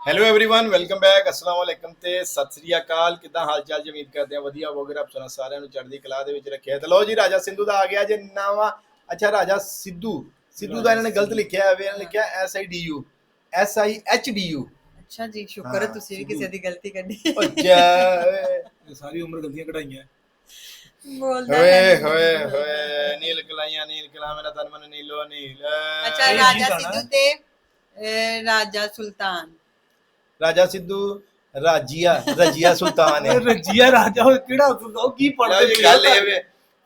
Hello everyone welcome back ਅਸਲਾਮ ਵਾਲੇਕਮ ਤੇ ਸਤਿ ਸ੍ਰੀ ਅਕਾਲ ਕਿਦਾਂ ਹਾਲ ਚਾਲ ਜੀ ਉਮੀਦ ਕਰਦੇ ਆ ਵਧੀਆ ਹੋਵੋਗੇ ਰੱਬ ਸੁਣਾ ਸਾਰਿਆਂ ਨੂੰ ਚੜ੍ਹਦੀ ਕਲਾ ਦੇ ਵਿੱਚ ਰੱਖਿਆ ਤੇ ਲਓ ਜੀ ਰਾਜਾ ਸਿੰਧੂ ਦਾ ਆ ਗਿਆ ਜੇ ਨਵਾਂ ਅੱਛਾ ਰਾਜਾ ਸਿੱਧੂ ਸਿੱਧੂ ਦਾ ਇਹਨਾਂ ਨੇ ਗਲਤ ਲਿਖਿਆ ਹੈ ਇਹਨਾਂ ਨੇ ਲਿਖਿਆ S I D U S I H D U ਅੱਛਾ ਜੀ ਸ਼ੁਕਰ ਹੈ ਹਾਂ, ਤੁਸੀਂ ਵੀ ਸਿੱਧੂ। ਕਿਸੇ ਦੀ ਗਲਤੀ ਕੱਢੀ ਓ ਜਾ ਇਹ ਸਾਰੀ ਉਮਰ ਗਲਤੀਆਂ ਕਢਾਈਆਂ ਬੋਲਦਾ ਹੋਏ ਨਹੀਂ। ਹੋਏ ਹੋਏ ਨੀਲ ਕਲਾਈਆਂ ਨੀਲ ਕਲਾ ਮੇਰਾ ਤਨ ਮਨ ਨੀਲੋ ਨੀਲ ਅੱਛਾ ਇਹ ਰਾਜਾ ਕੀ ਗਾਣਾ? ਸਿੱਧੂ ਤੇ ਅਹ, ਰਾਜਾ ਸੁਲਤਾਨ ਰਾਜਾ ਸਿੱਧੂ ਰਾਜੀਆ ਰਜੀਆ ਸੁਲਤਾਨ ਹੈ। ਰਜੀਆ ਰਾਜਾ ਉਹ ਕਿਹੜਾ ਉਹ ਕੀ ਪੜਦੇ ਜੀ, ਗੱਲ ਇਹ ਵੇ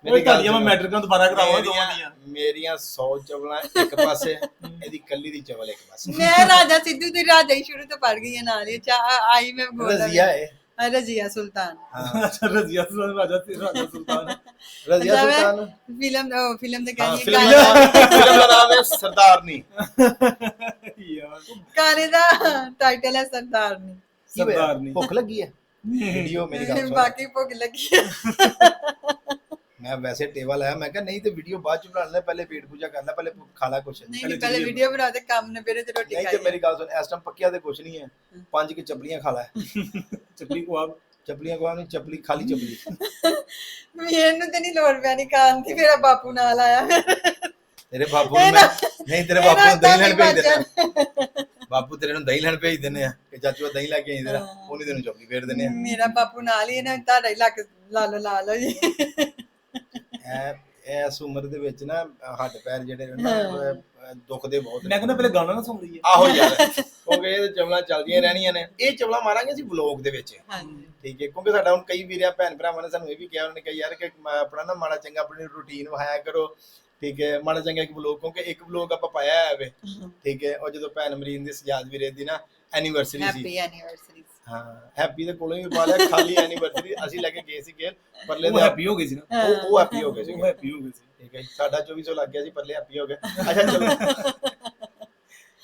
ਮੇਰੀ ਗੱਲ ਮੈਂ ਸੁਣੋ। ਮੈਟ੍ਰਿਕਾਂ ਦੁਬਾਰਾ ਕਰਾਵਾਂ ਦੋਵਾਂ ਮੇਰੀਆਂ- ਦੀਆਂ? ਮੇਰੀਆਂ 100 ਚਵਲਾਂ ਇੱਕ ਪਾਸੇ ਇਹਦੀ ਕੱਲੀ ਦੀ ਚਵਲ ਇੱਕ ਪਾਸੇ। ਮੈਂ ਰਾਜਾ ਸਿੱਧੂ ਤੇ ਰਾਜਾ ਹੀ ਸ਼ੁਰੂ ਤੋਂ ਪੜ ਗਈ ਹਾਂ ਨਾਲ ਹੀ ਆਈ ਮੈਂ ਬੋਲਦਾ ਰਜ਼ੀਆ ਹੈ ਹਾਂ, ਰਜ਼ੀਆ ਸੁਲਤਾਨ। ਹਾਂ। ਅੱਛਾ ਰਜੀਆ ਸੁਲਤਾਨ ਰਾਜਾ ਤੇ ਰਾਜਾ ਸੁਲਤਾਨ। ਰਜ਼ੀਆ ਸੁਲਤਾਨ। ਫਿਲਮ ਉਹ ਫਿਲਮ ਦੇ ਗਾਣੇ ਫਿਲਮ ਦਾ ਦਾ ਨਾਮ ਹੈ ਸਰਦਾਰਨੀ। ਗਾਣੇ ਦਾ ਟਾਈਟਲ ਹੈ ਸਰਦਾਰਨੀ। ਕੀ? ਸਰਦਾਰਨੀ। ਭੁੱਖ ਲੱਗੀ ਹੈ? ਵੀਡੀਓ ਮੇਰੀ ਗੱਲ ਸੁਣ। ਬਾਕੀ ਭੁੱਖ ਲੱਗੀ ਹੈ। ਮੈਂ ਵੈਸੇ ਟੇਬਲ ਆਇਆ ਮੈਂ ਕਿਹਾ ਨਹੀਂ ਤੇ ਵੀਡੀਓ ਬਾਅਦ ਚ ਬਣਾ ਲੈ ਪਹਿਲੇ ਪੇਟ ਪੂਜਾ ਕਰ ਲੈ ਪਹਿਲੇ ਖਾ ਲੈ ਕੁਛ। ਨਹੀਂ ਪਹਿਲੇ ਨਹੀਂ। ਵੀਡੀਓ ਬਣਾ ਦੇ ਕੰਮ ਨੇ ਮੇਰੇ ਤੇ ਰੋਟੀ ਨਹੀਂ ਤੇ ਖਾਈ ਮੇਰੀ ਗੱਲ ਸੁਣ ਇਸ ਟਾਈਮ ਪੱਕਿਆ ਤੇ ਕੁਛ ਨਹੀਂ ਹੈ। ਪੰਜ ਕਿ ਚਪਲੀਆਂ ਖਾ ਲੈ। ਚੱਪਲੀ ਕਵਾਬ ਚਪਲੀਆਂ ਕੋਆ ਨਹੀਂ ਚਪਲੀ ਖਾਲੀ ਚਪਲੀ। ਮੈਨੂੰ ਤੇ ਨਹੀਂ ਲੋੜ ਪੈਣੀ ਖਾਣ ਦੀ ਮੇਰਾ ਬਾਪੂ ਨਾਲ ਆਇਆ। ਤੇਰੇ ਬਾਪੂ ਨੂੰ ਮੈਂ ਨਹੀਂ ਤੇਰੇ ਬਾਪੂ ਨੂੰ ਦਹੀਂ ਲੈਣ ਭੇਜ ਦੇਣਾ ਬਾਪੂ ਤੇਰੇ ਨੂੰ ਦਹੀਂ ਲੈਣ ਭੇਜ ਦਿੰਨੇ ਆ ਕਿ ਚਾਚੂ ਆ ਦਹੀਂ ਲੈ ਕੇ ਆਈ ਤੇਰਾ ਉਹਨੇ ਤੈਨੂੰ ਚਪਲੀ ਫੇਰ ਦਿੰਨੇ ਆ। ਮੇਰਾ ਬਾਪੂ ਨਾਲ ਹੀ ਇਹਨਾਂ ਤੁਹਾਡਾ ਹੀ ਲੱਕ ਲਾ ਲਓ ਲਾ ਲਓ ਜੀ। ਐ ਇਸ ਉਮਰ ਦੇ ਵਿੱਚ ਨਾ ਹੱਡ ਪੈਰ ਜਿਹੜੇ ਨੇ ਨਾ ਅਹ, ਦੁਖਦੇ ਬਹੁਤ ਨੇ। ਮੈਂ ਕਹਿੰਦਾ ਪਹਿਲੇ ਗਾਣਾ ਨਾ ਸੁਣ ਲਈਏ। ਆਹੋ ਯਾਰ। ਕਿਉਂਕਿ ਇਹ ਚਵਲਾਂ ਚੱਲਦੀਆਂ ਰਹਿਣੀਆਂ ਨੇ। ਇਹ ਚਵਲਾਂ ਮਾਰਾਂਗੇ ਅਸੀਂ ਵਲੌਗ ਦੇ ਵਿੱਚ। ਹਾਂਜੀ। ਠੀਕ ਹੈ ਕਿਉਂਕਿ ਸਾਡਾ ਹੁਣ ਕਈ ਵੀਰਿਆ ਭੈਣ ਭਰਾਵਾਂ ਨੇ ਸਾਨੂੰ ਇਹ ਵੀ ਕਿਹਾ ਉਹਨਾਂ ਨੇ ਕਿਹਾ ਯਾਰ ਕਿ ਮ- ਆਪਣਾ ਨਾ ਮਾੜਾ ਚੰਗਾ ਆਪਣੀ ਰੂਟੀਨ ਵਹਾਇਆ ਕਰੋ। ਠੀਕ ਹੈ ਮਾੜਾ ਚੰਗਾ ਇੱਕ ਵਲੌਗ ਕਿਉਂਕਿ ਇੱਕ ਵਲੌਗ ਆਪਾਂ ਪਾਇਆ ਹੈ ਵੇ। ਠੀਕ ਹੈ ਉਹ ਜਦੋਂ ਭੈਣ ਮਰੀਨ ਦੀ ਸਜਾਦ ਵੀਰੇ ਦੀ ਨਾ ਐਨੀਵਰਸਰੀ ਸੀ। ਹੈਪੀ ਐਨੀਵਰਸਰੀ ਹਾਂ ਹੈਪੀ ਦੇ ਕੋਲੋਂ ਹੀ ਪਾ ਲਿਆ ਖਾਲੀ ਐਨੀਵਰਸਰੀ ਅਸੀਂ ਲੈ ਕੇ ਗਏ ਸੀ ਗੇਰ ਪਰਲੇ ਦੇ ਹੈਪੀ ਹੋ ਗਈ ਸੀ ਨਾ। ਉਹ ਉਹ ਹੈਪੀ ਹੋ ਗਏ ਸੀ। ਉਹ ਹੈਪੀ ਹੋ ਗਈ ਸੀ। ਠੀਕ ਹੈ ਸਾਡਾ 2400 ਲੱਗ ਗਿਆ ਜੀ ਪਰਲੇ ਹੈਪੀ ਹੋ ਗਏ। ਅੱਛਾ ਚਲੋ।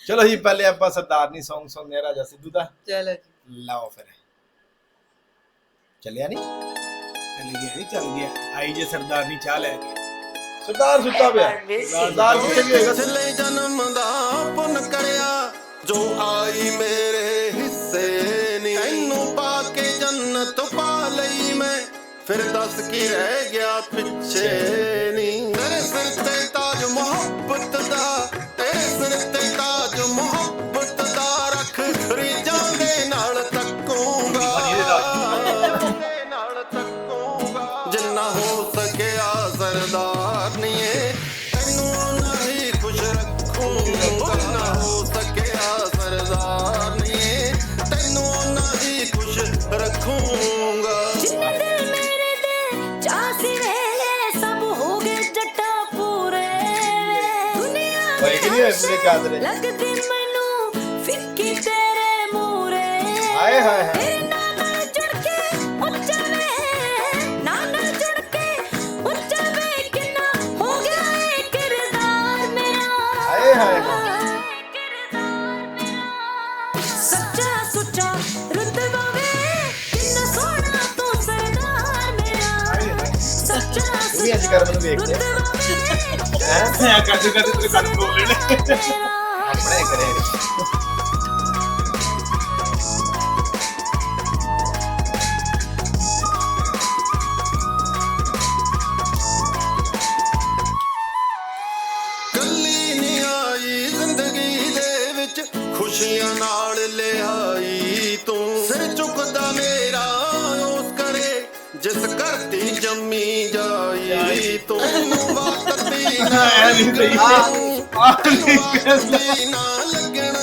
ਚਲੋ ਜੀ ਪਹਿਲੇ ਆਪਾਂ ਸਰਦਾਰਨੀ Song ਸੁਣਦੇ ਆ ਰਾਜਾ ਸਿੱਧੂ ਦਾ। ਚਲੋ ਜੀ। ਲਾਓ ਫਿਰ। ਚੱਲਿਆ ਨਹੀਂ ਚੱਲ ਗਿਆ ਨਹੀਂ ਚੱਲ ਗਿਆ। ਆਈ ਜੇ ਸਰਦਾਰਨੀ ਚਾਹ ਲੈ ਕੇ। ਸਰਦਾਰ ਸੁੱਤਾ ਪਿਆ। ਸਰਦਾਰ ਕਿੱਥੇ ਵੀ ਹੋਏਗਾ। ਲਈ ਜਨਮ ਦਾ ਪੁੰਨ ਕਰਿਆ ਜੋ ਆਈ ਮੇਰੇ ਹਿੱਸੇ ਨੀ। ਤੈਨੂੰ ਪਾ ਕੇ ਜੰਨਤ ਪਾ ਲਈ ਮੈਂ ਫਿਰ ਦੱਸ ਕੀ ਰਹਿ ਗਿਆ ਪਿੱਛੇ ਨੀ। ਤੇਰੇ ਸਿਰ ਤੇ ਪੂਰੇ ਚਾਦਰੇ? ਲੱਗਦੀ ਮੈਨੂੰ ਫਿੱਕੀ ਤੇਰੇ ਮੂਰੇ। ਹਾਏ ਹਾਏ। ਹਾਏ। ਵੇ ਅੱਜ ਕਰਮ ਨੂੰ ਵੇਖ ਲਿਆ। ਹੈ। ਮੈਂ ਕਰਦੇ ਕਰਦੇ ਤੇਰੇ ਕੰਨ ਖੋਲ ਲੈਣੇ ਨਾ ਐ ਨਹੀਂ ਸਹੀ। ਆਹ ਨਹੀਂ ਨਾ ਲੱਗਣ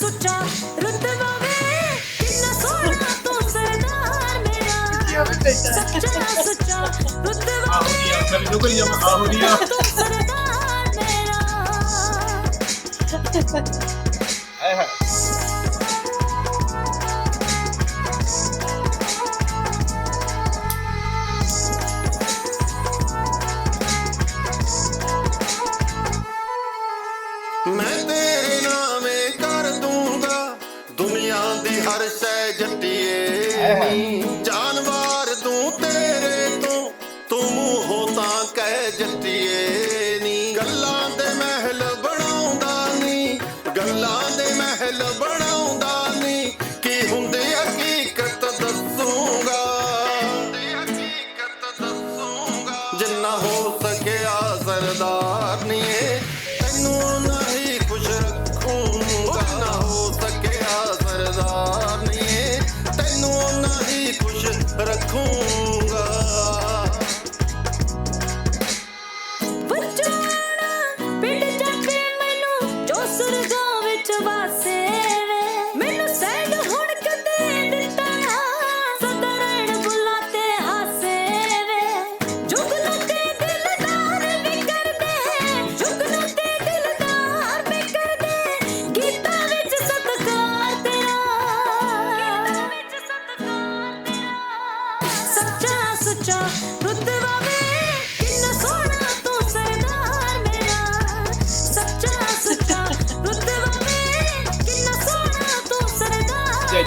ਸੁੱਚਾ ਰਤਵਾ ਵੇ ਕਿੰਨਾ ਸੋਹਣਾ ਤੂੰ ਸਰਦਾਰ ਮੇਰਾ। ਸੱਚਾ ਸੁੱਚਾ ਰਤਵਾ ਵੇ ਮੈਨੂੰ ਕੋਈ ਜਮ ਆ। ਹੋ ਰਿਹਾ ਸਰਦਾਰ ਮੇਰਾ। ਹਾਏ ਹਾਏ। ਜੱਟੀਏ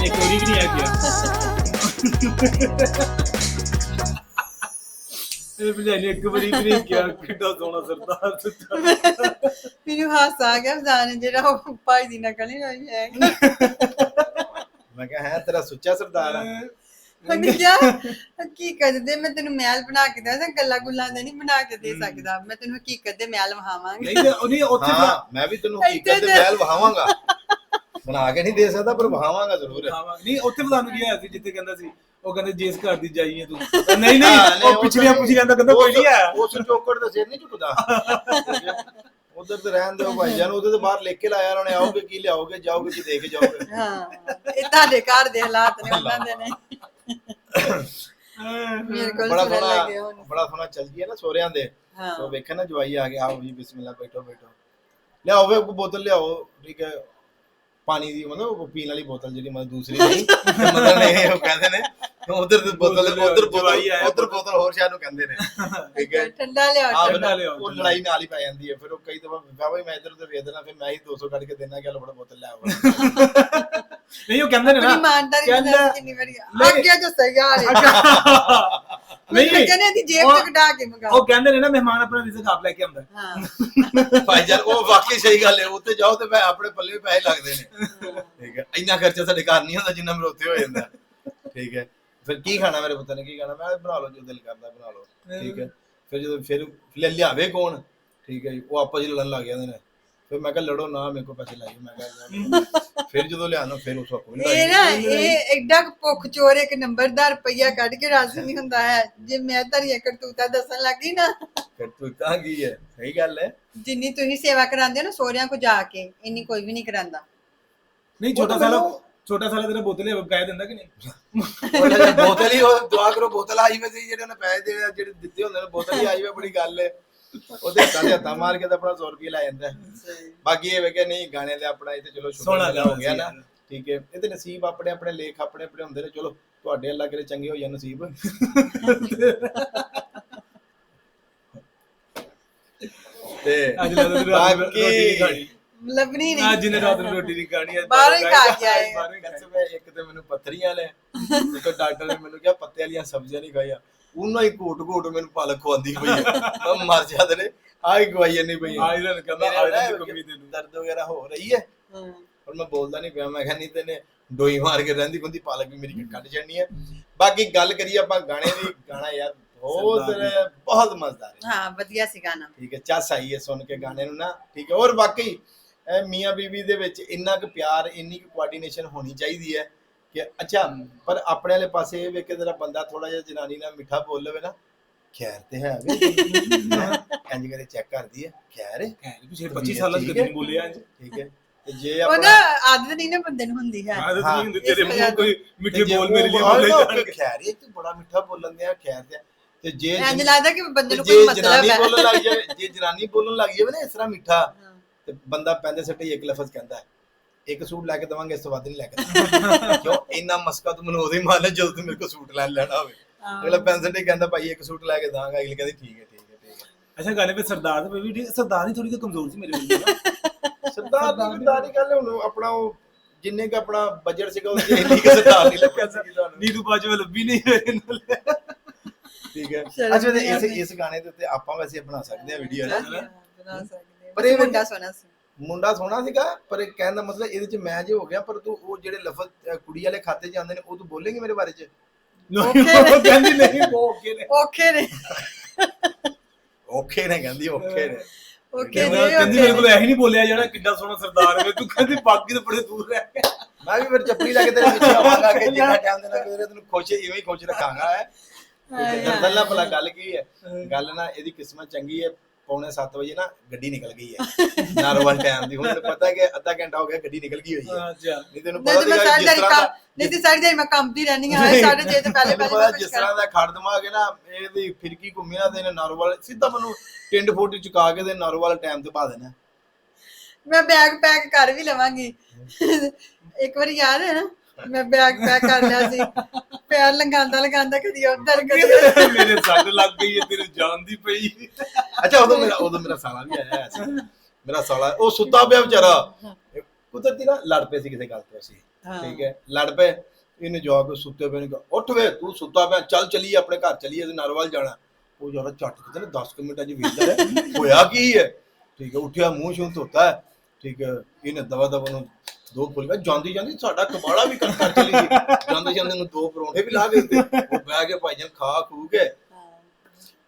ਇੱਕ ਵਾਰੀ ਵੀ ਨਹੀਂ ਆ ਗਿਆ। ਇਹ ਭਜਾਈ ਨੇ ਇੱਕ ਵਾਰੀ ਵੀ ਨਹੀਂ ਕਿਹਾ ਕਿੱਡਾ ਸੋਹਣਾ ਸਰਦਾਰ ਸੁੱਚਾ ਮੈਨੂੰ ਹਾਸਾ ਆ ਗਿਆ ਜਾਣੇ ਜਿਹੜਾ ਉਹ ਭਾਈ ਦੀ ਨਕਲ ਹੀ ਹੋਈ ਹੈ। ਮੈਂ ਕਿਹਾ ਹੈ ਤੇਰਾ ਸੁੱਚਾ ਸਰਦਾਰ ਆ। ਉਹਨੇ ਕਿਹਾ ਹਕੀਕਤ ਦੇ ਮੈਂ ਤੈਨੂੰ ਮਹਿਲ ਬਣਾ ਕੇ ਦੇ ਗੱਲਾਂ ਗੁੱਲਾਂ ਦੇ ਨਹੀਂ ਬਣਾ ਕੇ ਦੇ ਸਕਦਾ। ਮੈਂ ਤੈਨੂੰ ਹਕੀਕਤ ਦੇ ਮਹਿਲ ਵਹਾਵਾਂਗੀ। ਨਹੀਂ ਉਹਨੇ ਉੱਥੇ ਮੈਂ ਵੀ ਤੈਨੂੰ ਹਕੀਕਤ ਦੇ ਮਹਿਲ ਵਹਾਵਾਂਗਾ। ਬਣਾ ਕੇ ਨਹੀਂ ਦੇ ਸਕਦਾ ਪਰ ਵਹਾਵਾਂਗਾ ਜ਼ਰੂਰ। ਹਾਂ, ਨਹੀਂ ਉੱਥੇ ਪਤਾ ਨਹੀਂ ਆਇਆ ਸੀ ਜਿੱਥੇ ਕਹਿੰਦਾ ਸੀ ਉਹ ਕਹਿੰਦੇ ਜਿਸ ਘਰ ਦੀ ਜਾਈ ਹੈ ਤੂੰ। ਨਹੀਂ ਨਹੀਂ ਉਹ ਪਿਛਲੀਆਂ ਪੁੱਛੀਆਂ ਤਾਂ ਕਹਿੰਦਾ ਕੋਈ ਨਹੀਂ ਆਇਆ। ਉਸ ਚੌਕੜ ਦਾ ਸਿਰ ਨਹੀਂ ਝੁਕਦਾ। ਉਧਰ ਤੇ ਰਹਿਣ ਦਿਓ ਭਾਈ ਜਾਨ ਉਹਦੇ ਤੋਂ ਬਾਹਰ ਲਿਖ ਕੇ ਲਾਇਆ ਉਹਨਾਂ ਆਓਗੇ ਕੀ ਲਿਆਓਗੇ ਜਾਓਗੇ ਕੀ ਦੇ ਕੇ ਜਾਓਗੇ? ਹਾਂ ਇਹ ਤੁਹਾਡੇ ਘਰ ਦੇ ਹਾਲਾਤ ਨੇ ਉਹਨਾਂ ਦੇ ਨੇ। ਮੇਰੇ ਕੋਲ ਬੜਾ ਸੋਹਣਾ ਬੜਾ ਸੋਹਣਾ ਚੱਲਦੀ ਹੈ ਨਾ ਸੋਹਰਿਆਂ ਦੇ। ਹਾਂ। ਤੋ ਵੇਖਿਆ ਨਾ ਜਵਾਈ ਆ ਗਿਆ ਆਓ ਜੀ ਬਿਸਮਿਲ੍ਲਾ ਬੈਠੋ ਬੈਠੋ। ਲਿਆਓ ਵੇ ਕੋ ਬੋਤਲ ਲਿਆਓ ਠੀਕ ਹੈ। ਪਾਣੀ ਦੀ ਮਤਲਬ ਪੀਣ ਵਾਲੀ ਬੋਤਲ ਜਿਹੜੀ ਮਤਲਬ ਦੂਸਰੀ ਨਹੀਂ ਮਤਲਬ ਨੇ ਉਹ ਕਹਿੰਦੇ ਨੇ ਉਧਰ ਦੀ ਬੋਤਲ ਉਧਰ। ਬੋਤਲ ਉਧਰ ਬੋਤਲ ਹੋਰ ਸ਼ਾਇਦ ਨੂੰ ਕਹਿੰਦੇ ਨੇ ਠੀਕ ਹੈ ਠੰਡਾ ਲਿਆ ਆਹ ਕੇ। ਠੰਡਾ ਲਿਆਓ, ਉਹ। ਲੜਾਈ ਨਾਲ ਹੀ ਪੈ ਜਾਂਦੀ ਹੈ ਫਿਰ ਉਹ ਕਈ ਦਫਾ ਵਿਕਾ ਬਈ ਮੈਂ ਇਧਰ ਉਧਰ ਵੇਚ ਦੇਣਾ ਫਿਰ ਮੈਂ ਹੀ 200 ਕੱਢ ਕੇ ਦੇਣਾ ਕਿ ਬੜਾ ਬੋਤਲ ਲੈ ਆਓ ਨਹੀਂ ਉਹ ਕਹਿੰਦੇ ਨੇ ਨਾ ਇਮਾਨਦਾਰੀ ਕਿੰਨੀ ਵਾਰੀ ਨਹੀਂ। ਅੱਗੇ ਜੋ ਸਹੀ ਆ ਰਿਹਾ ਨਹੀਂ ਨਹੀਂ। ਕਹਿੰਦੇ ਦੀ ਜੇਬ ਉਹ- ਤੋਂ ਕਢਾ ਕੇ ਮੰਗਾ ਉਹ ਕਹਿੰਦੇ ਨੇ ਨਾ ਮਹਿਮਾਨ ਆਪਣਾ ਰਿਜ਼ਕ ਆਪ ਲੈ ਕੇ ਆਉਂਦਾ। ਹਾਂ। ਭਾਈ ਜਾਨ ਉਹ ਵਾਕਈ ਸਹੀ ਗੱਲ ਹੈ ਉੱਥੇ ਜਾਓ ਤੇ ਮੈਂ ਆਪਣੇ ਪੱਲੇ ਵੀ ਪੈਸੇ ਲੱਗਦੇ ਨੇ। ਠੀਕ ਹੈ। ਇੰਨਾ ਖਰਚਾ ਸਾਡੇ ਘਰ ਨਹੀਂ ਹੁੰਦਾ ਜਿੰਨਾ ਮੇਰੇ ਉੱਥੇ ਹੋ ਜਾਂਦਾ। ਠੀਕ ਹੈ। ਫਿਰ ਕੀ ਖਾਣਾ ਮੇਰੇ ਪੁੱਤ ਨੇ ਕੀ ਖਾਣਾ? ਮੈਂ ਕਿਹਾ ਬਣਾ ਲਓ ਜੋ ਦਿਲ ਕਰਦਾ ਬਣਾ ਲਓ। ਠੀਕ ਹੈ। ਫਿਰ ਜਦੋਂ ਫਿਰ ਲੈ ਲਿਆਵੇ ਕੌਣ? ਠੀਕ ਹੈ ਜੀ। ਉਹ ਆਪਸ ਵਿੱਚ ਲੜਨ ਲੱਗ ਜਾਂਦੇ ਨੇ। ਫਿਰ ਮੈਂ ਕਿਹਾ ਲੜੋ ਨਾ ਮੇਰੇ ਕੋਲ ਪੈਸੇ ਲਾਈਓ ਮੈਂ ਕਿਹਾ ਫਿਰ ਜਦੋਂ ਲਿਆਣਾ ਫਿਰ ਉਸ ਕੋਈ ਇਹ ਨਾ ਇਹ ਐਡਾ ਕੁ ਭੁੱਖ ਚੋਰ ਇੱਕ ਨੰਬਰ ਦਾ ਰੁਪਈਆ ਕੱਢ ਕੇ ਰਾਜ਼ੀ ਨਹੀਂ ਹੁੰਦਾ ਹੈ। ਜੇ ਮੈਂ ਧਰੀਆਂ ਕਰਤੂਤਾ ਦੱਸਣ ਲੱਗੀ ਨਾ। ਫਿਰ ਤੂੰ ਕਹਾਂ ਕੀ ਹੈ? ਸਹੀ ਗੱਲ ਹੈ। ਜਿੰਨੀ ਤੁਸੀਂ ਸੇਵਾ ਕਰਾਉਂਦੇ ਹੋ ਨਾ ਸੋਹਰਿਆਂ ਕੋ ਜਾ ਕੇ ਇੰਨੀ ਕੋਈ ਵੀ ਨਹੀਂ ਕਰਾਂਦਾ ਨਹੀਂ ਛੋਟਾ ਸਾਲਾ ਛੋਟਾ ਸਾਲਾ ਤੇਰਾ ਬੋਤਲੇ ਗਾਇ ਦਿੰਦਾ ਕਿ ਨਹੀਂ? ਬੋਤਲ ਹੀ ਉਹ ਦੁਆ ਕਰੋ ਬੋਤਲ ਆਈ ਵੇ ਸੀ ਜਿਹੜੇ ਉਹਨੇ ਪੈਸੇ ਜਿਹੜੇ ਦਿੱਤੇ ਹੁੰਦੇ ਨੇ ਬੋਤਲ ਹੀ ਆਈ ਵੇ ਬੜੀ ਗੱਲ ਹੈ। ਉਹਦੇ ਦੇ ਹੱਥਾਂ ਮਾਰ ਕੇ ਤਾਂ ਆਪਣਾ 100 ਰੁਪਏ ਲੈ ਜਾਂਦਾ। ਹੈ। ਬਾਕੀ ਇਹ ਵੇ ਕਿ ਨਹੀਂ ਗਾਣੇ ਦੇ ਆਪਣਾ ਤੇ ਚਲੋ ਸੋਹਣਾ ਹੋ ਗਿਆ ਨਾ। ਠੀਕ ਹੈ। ਇਹ ਤੇ ਨਸੀਬ ਆਪਣੇ ਆਪਣੇ ਲੇਖ ਆਪਣੇ ਆਪਣੇ ਹੁੰਦੇ ਨੇ। ਚਲੋ ਤੁਹਾਡੇ ਅੱਲਾ ਕਰੇ ਚੰਗੇ ਹੋ ਜਾਣ ਨਸੀਬ। ਤੇ ਅੱਜ ਰੋਟੀ ਨਹੀਂ ਖਾਣੀ। ਲੱਭਣੀ ਅੱਜ ਨਹੀਂ ਨੇ ਰਾਤ ਨੂੰ ਰੋਟੀ ਨਹੀਂ ਖਾਣੀ ਅੱਜ ਬਾਹਰੋਂ ਹੀ ਖਾ ਕੇ ਆਏ। ਇੱਕ ਤੇ ਮੈਨੂੰ ਪੱਥਰੀਆਂ ਨੇ ਇੱਕ ਡਾਕਟਰ ਨੇ ਮੈਨੂੰ ਕਿਹਾ ਪੱਤੇ ਵਾਲੀਆਂ ਸਬਜ਼ੀਆਂ ਨਹੀਂ ਖਾਈਆਂ। ਉਹਨਾਂ ਹੀ ਘੋਟ ਘੋਟ ਮੈਨੂੰ ਪਾਲਕ ਖਵਾਉਂਦੀ ਪਈ ਹੈ ਮੈਂ ਮਰ ਜਾਂਦੇ ਨੇ ਆਈ ਗਵਾਈ ਨਹੀਂ ਪਈ ਆਹ ਇਹਨਾਂ ਨੇ ਕਹਿੰਦਾ ਮੇਰੇ ਆਹ ਨਾ ਇਹਨਾਂ ਦੀ ਕਮੀ ਤੈਨੂੰ। ਦਰਦ ਵਗੈਰਾ ਹੋ ਰਹੀ ਹੈ ਹਾਂ। ਪਰ ਮੈਂ ਬੋਲਦਾ ਨਹੀਂ ਪਿਆ ਮੈਂ ਕਿਹਾ ਨਹੀਂ ਤੇ ਨੇ ਡੋਈ ਮਾਰ ਕੇ ਰਹਿੰਦੀ ਹੁੰਦੀ ਪਾਲਕ ਵੀ ਮੇਰੀ ਕੱਢ ਜਾਣੀ ਹੈ ਬਾਕੀ ਗੱਲ ਕਰੀਏ ਆਪਾਂ ਗਾਣੇ ਦੀ ਗਾਣਾ ਯਾਰ ਬਹੁਤ ਬਹੁਤ ਮਜ਼ੇਦਾਰ ਹੈ ਹਾਂ ਵਧੀਆ ਸੀ ਗਾਣਾ। ਠੀਕ ਹੈ ਚੱਸ ਆਈ ਹੈ ਸੁਣ ਕੇ ਗਾਣੇ ਨੂੰ ਨਾ। ਠੀਕ ਹੈ ਔਰ ਵਾਕਈ ਇਹ ਮੀਆਂ ਬੀਵੀ ਦੇ ਵਿੱਚ ਇੰਨਾ ਕੁ ਪਿਆਰ ਇੰਨੀ ਕੁ ਕੋਆਰਡੀਨੇਸ਼ਨ ਹੋਣੀ ਚਾਹੀਦੀ ਹੈ। ਕਿ ਅੱਛਾ ਪਰ ਆਪਣੇ ਵਾਲੇ ਪਾਸੇ ਇਹ ਵੇ ਕਿ ਜਰਾ ਬੰਦਾ ਥੋੜਾ ਜਿਹਾ ਜਨਾਨੀ ਨਾਲ ਮਿੱਠਾ ਬੋਲ ਲਵੇ ਨਾ ਖੈਰ ਤੇ ਹੈ ਵੇ। ਇੰਜ ਕਰੇ ਚੈੱਕ ਕਰਦੀ ਹੈ ਖੈਰ ਹੈ ਪਿਛਲੇ 25 ਸਾਲਾਂ ਤੋਂ ਕਦੇ ਨਹੀਂ ਬੋਲਿਆ ਅੱਜ ਠੀਕ ਹੈ। ਤੇ ਜੇ ਉਹਦਾ ਆਪਣਾ ਆਦਤ ਨਹੀਂ ਨਾ ਬੰਦੇ ਨੂੰ ਹੁੰਦੀ ਹੈ। ਆਦਤ। ਨਹੀਂ ਹੁੰਦੀ ਤੇਰੇ ਮੂੰਹ ਕੋਈ ਮਿੱਠੇ ਜੇ ਬੋਲ ਮੇਰੇ ਲਈ ਬੋਲੇ ਜਾਣਗੇ। ਖੈਰ ਇਹ ਤੂੰ ਬੜਾ ਮਿੱਠਾ ਬੋਲਣ ਦਿਆ ਖੈਰ ਤੇ। ਤੇ ਜੇ ਇੰਜ ਲੱਗਦਾ ਕਿ ਬੰਦੇ ਨੂੰ ਜੇ ਕੋਈ ਮਤਲਬ ਜਨਾਨੀ ਹੈ। ਬੋਲਣ ਲੱਗ ਜਾਵੇ ਜੇ ਜਨਾਨੀ ਬੋਲਣ ਲੱਗ ਜਾਵੇ ਨਾ ਇਸ ਤਰ੍ਹਾਂ ਮਿੱਠਾ। ਤੇ ਬੰਦਾ ਪੈਂਦੇ ਸੱਟੇ ਇੱਕ ਲਫ਼ਜ਼ ਕਹਿੰਦਾ ਹੈ। ਇੱਕ ਸੂਟ ਲੈ ਕੇ ਦਵਾਂਗੇ ਇਸ ਤੋਂ ਵੱਧ ਨਹੀਂ ਲੈ ਕੇ ਦੇਵਾਂਗੇ। ਕਿਉਂ? ਇੰਨਾ ਮਸਕਾ ਤੂੰ ਮੈਨੂੰ ਉਦੋਂ ਹੀ ਮਾਰ ਲੈ ਜਦੋਂ ਤੂੰ ਮੇਰੇ ਕੋਲ ਸੂਟ ਲੈਣ ਲੈਣਾ ਹੋਵੇ। ਹਾਂ। ਅਗਲਾ ਪੈਂਦੇ ਸੱਟੇ ਕਹਿੰਦਾ ਭਾਈ ਇੱਕ ਸੂਟ ਲੈ ਕੇ ਦਾਂਗਾ ਅਗਲੀ ਕਹਿੰਦੀ ਠੀਕ ਹੈ ਠੀਕ ਹੈ ਠੀਕ ਹੈ। ਅੱਛਾ ਗੱਲ ਹੈ ਸਰਦਾਰ ਤੇ ਵੀ ਠੀਕ ਸਰਦਾਰ ਹੀ ਥੋੜੀ ਜਿਹੀ ਕਮਜ਼ੋਰ ਸੀ ਮੇਰੇ ਲਈ। ਨਾ ਸਰਦਾਰ ਦੀ ਸਰਦਾਰ ਦੀ ਗੱਲ ਹੁਣ ਆਪਣਾ ਉਹ ਜਿੰਨੇ ਕ ਆਪਣਾ ਬਜਟ ਸੀਗਾ ਉਹ ਇੰਨੀ ਕੁ ਸਰਦਾਰ ਨਹੀਂ ਲੱਗਿਆ ਸੀ ਤੁਹਾਨੂੰ। ਨੀਰੂ ਬਾਜਵਾ ਲੱਭੀ ਨਹੀਂ ਮੇਰੇ ਨਾਲ ਠੀਕ ਹੈ। ਅੱਛਾ ਤੇ ਇਸ ਵੀ। ਇਸ ਗਾਣੇ ਦੇ ਉੱਤੇ ਆਪਾਂ ਵੈਸੇ ਬਣਾ ਸਕਦੇ ਆ ਵੀਡੀਓ ਬਣਾ ਸਕਦੇ ਹਾਂ। ਪਰ ਇਹ ਮੁੰਡਾ ਸੋਹਣਾ ਸੀ। ਮੁੰਡਾ ਸੋਹਣਾ ਸੀਗਾ ਪਰ ਇਹ ਕਹਿਣ ਦਾ ਮਤਲਬ ਇਹਦੇ ਚ ਮੈਂ ਜੇ ਹੋ ਗਿਆ ਪਰ ਤੂੰ ਉਹ ਜਿਹੜੇ ਲਫ਼ਜ਼ ਅ, ਕੁੜੀ ਵਾਲੇ ਖਾਤੇ ਚ ਆਉਂਦੇ ਨੇ ਉਹ ਤੂੰ ਬੋਲੇਂਗੇ ਮੇਰੇ ਬਾਰੇ ਚ? Okay ਉਹ ਕਹਿੰਦੀ ਨਹੀਂ ਉਹ ਓਕੇ ਨੇ। ਓਕੇ ਨੇ। ਓਕੇ ਨੇ ਕਹਿੰਦੀ ਓਕੇ ਨੇ। ਓਕੇ ਕਹਿੰਦੀ ਨੇ ਕਹਿੰਦੀ ਮੇਰੇ ਕੋਲ ਇਹੀ ਨਹੀਂ ਬੋਲਿਆ ਜਾਣਾ ਕਿੰਨਾ ਸੋਹਣਾ ਸਰਦਾਰ ਹੈ ਤੂੰ ਕਹਿੰਦੀ ਬਾਕੀ ਤਾਂ ਬੜੇ ਦੂਰ ਰਹਿ ਗਿਆ। ਮੈਂ ਵੀ ਫਿਰ ਚੱਪੜੀ ਲਾ ਕੇ ਤੇਰੇ ਪਿੱਛੇ ਆਵਾਂਗਾ ਕਿ ਜਿੰਨਾ ਟਾਈਮ ਦੇਣਾ ਕਿ ਤੈਨੂੰ ਖੁਸ਼ ਇਵੇਂ ਹੀ ਖੁਸ਼ ਰੱਖਾਂਗਾ ਹੈ। ਦਰਦਲ ਨਾ ਭਲਾ ਗੱਲ ਕੀ ਹੈ? ਗੱਲ ਨਾ ਇਹਦੀ ਕਿਸਮਤ ਚੰਗੀ ਹੈ ਪੌਣੇ 7 ਵਜੇ ਨਾ ਗੱਡੀ ਨਿਕਲ ਗਈ ਹੈ। ਨਾਰੋਵਾਲ ਟਾਈਮ ਦੀ। ਹੁਣ ਮੈਨੂੰ ਪਤਾ ਹੈ ਕਿ ਅੱਧਾ ਘੰਟਾ ਹੋ ਗਿਆ ਗੱਡੀ ਨਿਕਲ ਗਈ ਹੋਈ ਹੈ। ਅੱਛਾ। ਨਹੀਂ ਤੈਨੂੰ ਨਹੀਂ ਪਤਾ ਤੇ ਮੈਂ ਸੀਗਾ ਸਾਰੀ ਜਿਸ ਦਿਹਾੜੀ ਤਰ੍ਹਾਂ ਕੰਮ ਦਾ ਨਹੀਂ ਤੇ ਸਾਰੀ ਦਿਹਾੜੀ ਮੈਂ ਕੰਮ ਦੀ ਰਹਿਣੀ ਆ ਨਹੀਂ। ਸਾਡੇ ਜੇ ਤੇ ਪਹਿਲੇ ਪਹਿਲੇ ਪਤਾ ਜਿਸ ਤਰ੍ਹਾਂ ਦਾ ਖੜ ਦਿਮਾਗ ਹੈ ਨਾ ਇਹਦੀ ਫਿਰਕੀ ਘੁੰਮੀ ਨਾ ਤੇ ਨਾਰੋਵਾਲ। ਸਿੱਧਾ ਮੈਨੂੰ ਟਿੰਡ ਫੋਟੀ ਚੁਕਾ ਕੇ ਤੇ ਨਾਰੋਵਾਲ ਟਾਈਮ ਤੇ ਪਾ ਦੇਣਾ। ਮੈਂ ਬੈਗ ਪੈਕ ਕਰ ਵੀ ਲਵਾਂਗੀ। ਇੱਕ ਵਾਰੀ ਯਾਦ ਹੈ ਨਾ? ਮੈਂ ਬੈਗ ਪੈਕ ਕਰ ਲਿਆ ਸੀ। ਪੈਰ ਲੰਗਾਂਦਾ ਲੰਗਾਂਦਾ ਕਦੀ ਉੱਧਰ ਕਦੀ ਉੱਧਰ। ਮੇਰੇ ਸੱਟ ਲੱਗ ਗਈ ਹੈ ਤੇਰੇ ਜਾਨ ਦੀ ਪਈ। ਅੱਛਾ ਉਦੋਂ ਮੇਰਾ ਉਦੋਂ ਮੇਰਾ ਸਾਲਾ ਵੀ ਆਇਆ ਹੋਇਆ ਸੀ। ਮੇਰਾ ਸਾਲਾ ਉਹ ਸੁੱਤਾ ਪਿਆ ਵਿਚਾਰਾ। ਕੁਦਰਤੀ ਨਾ ਲੜ ਪਏ ਸੀ ਕਿਸੇ ਗੱਲ ਤੇ ਅਸੀਂ। ਹਾਂ। ਠੀਕ ਹੈ ਲੜ ਪਏ। ਇਹਨੇ ਜਾ ਕੇ ਸੁੱਤੇ ਪਏ ਨੇ। ਕਿਹਾ ਉੱਠ ਵੇ ਤੂੰ ਸੁੱਤਾ ਪਿਆ ਚੱਲ ਚਲੀਏ ਆਪਣੇ ਘਰ ਚਲੀਏ ਤੇ ਨਰਵਾਲ ਜਾਣਾ। ਉਹ ਜਰਾ ਝੱਟ ਕਿਤੇ ਨਾ 10 ਕੁ ਮਿੰਟਾਂ ਚ ਵੇਖਦਾ ਹੈ ਹੋਇਆ ਕੀ ਹੈ? ਠੀਕ ਹੈ ਉੱਠਿਆ ਮੂੰਹ ਸ਼ੂੰ ਧੋਤਾ। ਠੀਕ ਹੈ ਇਹਨੇ ਦਵਾ ਦਵਾ ਨੂੰ ਦੋ ਫੁਲਕਾ ਜਾਂਦੀ ਜਾਂਦੀ ਸਾਡਾ ਕਬਾੜਾ ਵੀ ਕਰ ਕਰ ਚਲੀ ਗਈ ਜਾਂਦੇ ਜਾਂਦੇ ਨੂੰ ਦੋ ਪਰੌਂਠੇ ਵੀ ਲਾ ਦਿੱਤੇ। ਉਹ ਬਹਿ ਕੇ ਭਾਈਜਾਨ ਖਾ ਖੂ ਕੇ।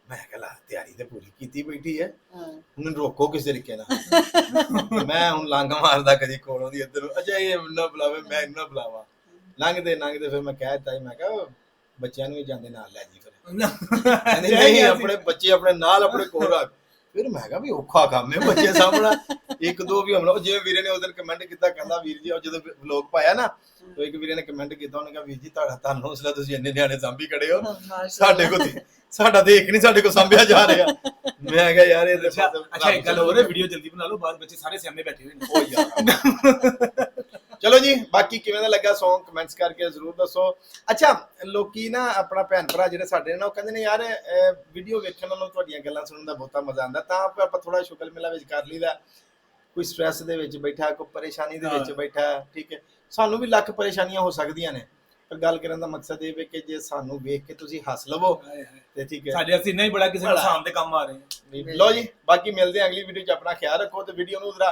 ਮੈਂ ਕਿਹਾ ਲਾ ਤਿਆਰੀ ਤੇ ਪੂਰੀ ਕੀਤੀ ਬੈਠੀ ਹੈ ਹਾਂ। ਹੁਣ ਰੋਕੋ ਕਿਸ ਤਰੀਕੇ ਨਾਲ। ਮੈਂ ਹੁਣ ਲੰਘ ਮਾਰਦਾ ਕਦੀ ਕੋਲੋਂ ਦੀ ਇੱਧਰ ਅਜਾ ਇਹ ਨਾ ਬੁਲਾਵੇ ਮੈਂ ਇਹਨੂੰ ਨਾ ਬੁਲਾਵਾ। ਲੰਘਦੇ ਲੰਘਦੇ ਫਿਰ ਮੈਂ ਕਹਿ ਦਿੱਤਾ ਮੈਂ ਕਿਹਾ ਬੱਚਿਆਂ ਨੂੰ ਵੀ ਜਾਂਦੇ ਨਾਲ ਲੈ ਜੀ ਫਿਰ। ਕਹਿੰਦੇ ਨਹੀਂ ਆਪਣੇ ਬੱਚੇ ਆਪਣੇ ਨਾਲ ਆਪਣੇ ਕੋਲ ਰੱਖ। ਫਿਰ ਮੈਂ ਕਿਹਾ ਵੀ ਔਖਾ ਕੰਮ ਹੈ ਬੱਚੇ ਸਾਹਮਣਾ। ਇੱਕ ਦੋ ਵੀ ਹਮਲਾ ਜਿਵੇਂ ਵੀਰੇ ਨੇ ਉਸ ਦਿਨ ਕਮੈਂਟ ਕੀਤਾ ਕਹਿੰਦਾ ਵੀਰ ਜੀ ਉਹ ਜਦੋਂ ਵਲੌਗ ਪਾਇਆ ਨਾ ਤੇ ਇੱਕ ਵੀਰੇ ਨੇ ਕਮੈਂਟ ਕੀਤਾ ਉਹਨੇ ਕਿਹਾ ਵੀਰ ਜੀ ਤੁਹਾਡਾ ਤੁਹਾਨੂੰ ਹੌਸਲਾ ਤੁਸੀਂ ਇੰਨੇ ਨਿਆਣੇ ਸਾਂਭੀ ਖੜੇ ਹੋ। ਸਾਡੇ ਕੋਲ ਤੇ- ਸਾਡਾ ਦੇਖ ਨਹੀਂ ਸਾਡੇ ਕੋਲ ਸਾਂਭਿਆ ਜਾ ਰਿਹਾ। ਮੈਂ ਕਿਹਾ ਯਾਰ ਇਹ ਅੱਛਾ ਇੱਕ ਗੱਲ ਹੋਰ ਹੈ ਵੀਡੀਓ ਜਲਦੀ ਬਣਾ ਲਓ ਬਾਅਦ ਬੱਚੇ ਸਾਰੇ ਸਾਹਮਣੇ ਬੈਠੇ ਹੋਏ ਨੇ। ਉਹ ਯਾਰ। ਚਲੋ ਜੀ ਬਾਕੀ ਕਿਵੇਂ ਦਾ ਲੱਗਾ Song ਕਮੈਂਟਸ ਕਰਕੇ ਜ਼ਰੂਰ ਦੱਸੋ ਅੱਛਾ ਲੋਕੀ ਨਾ ਆਪਣਾ ਭੈਣ ਭਰਾ ਜਿਹੜੇ ਸਾਡੇ ਨੇ ਨਾ ਉਹ ਕਹਿੰਦੇ ਨੇ ਯਾਰ ਵੀਡੀਓ ਵੇਖਣ ਨਾਲੋਂ ਤੁਹਾਡੀਆਂ ਗੱਲਾਂ ਸੁਣਨ ਦਾ ਬਹੁਤਾ ਮਜ਼ਾ ਆਉਂਦਾ ਤਾਂ ਆਪਾਂ ਆਪਾਂ ਥੋੜਾ ਸ਼ੁਕਲ ਮਿਲਾ ਵਿੱਚ ਕਰ ਲਈਦਾ ਕੋਈ ਸਟ੍ਰੈਸ ਦੇ ਵਿੱਚ ਬੈਠਾ ਕੋਈ ਪਰੇਸ਼ਾਨੀ ਦੇ ਵਿੱਚ। ਬੈਠਾ ਠੀਕ ਹੈ ਸਾਨੂੰ ਵੀ ਲੱਖ ਪਰੇਸ਼ਾਨੀਆਂ ਹੋ ਸਕਦੀਆਂ ਨੇ ਪਰ ਗੱਲ ਕਰਨ ਦਾ ਮਕਸਦ ਇਹ ਹੈ ਕਿ ਜੇ ਸਾਨੂੰ ਵੇਖ ਕੇ ਤੁਸੀਂ ਹੱਸ ਲਵੋ। ਤੇ ਠੀਕ ਹੈ ਸਾਡੇ ਅਸੀਂ ਇੰਨਾ ਹੀ ਬੜਾ ਕਿਸੇ ਨੂੰ। ਸ਼ਾਮ ਦੇ ਕੰਮ ਆ ਰਹੇ ਲੋ ਜੀ ਬਾਕੀ ਮਿਲਦੇ ਹਾਂ ਅਗਲੀ ਵੀਡੀਓ 'ਚ ਆਪਣਾ ਖਿਆਲ ਰੱਖੋ ਤੇ ਵੀਡੀਓ ਨੂੰ ਜ਼ਰਾ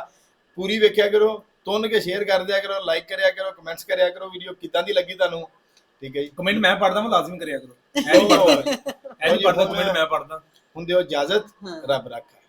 ਪੂਰੀ ਵੇਖਿਆ ਕਰੋ ਤੁੰਨ ਕੇ ਸ਼ੇਅਰ ਕਰ ਦਿਆ ਕਰੋ ਲਾਈਕ ਕਰਿਆ ਕਰੋ ਕਮੈਂਟਸ ਕਰਿਆ ਕਰੋ ਵੀਡੀਓ ਕਿੱਦਾਂ ਦੀ ਲੱਗੀ ਤੁਹਾਨੂੰ? ਠੀਕ ਹੈ ਜੀ। ਕਮੈਂਟ ਮੈਂ ਪੜਦਾ ਮੈਂ ਲਾਜ਼ਮੀ ਕਰਿਆ ਕਰੋ। ਐ ਨਹੀਂ ਪੜਦਾ ਐ ਨਹੀਂ ਪੜਦਾ ਕਮੈਂਟ ਮੈਂ ਪੜਦਾ ਹੁੰਦੇ ਹੋ ਇਜਾਜ਼ਤ। ਰੱਬ ਰੱਖਾ।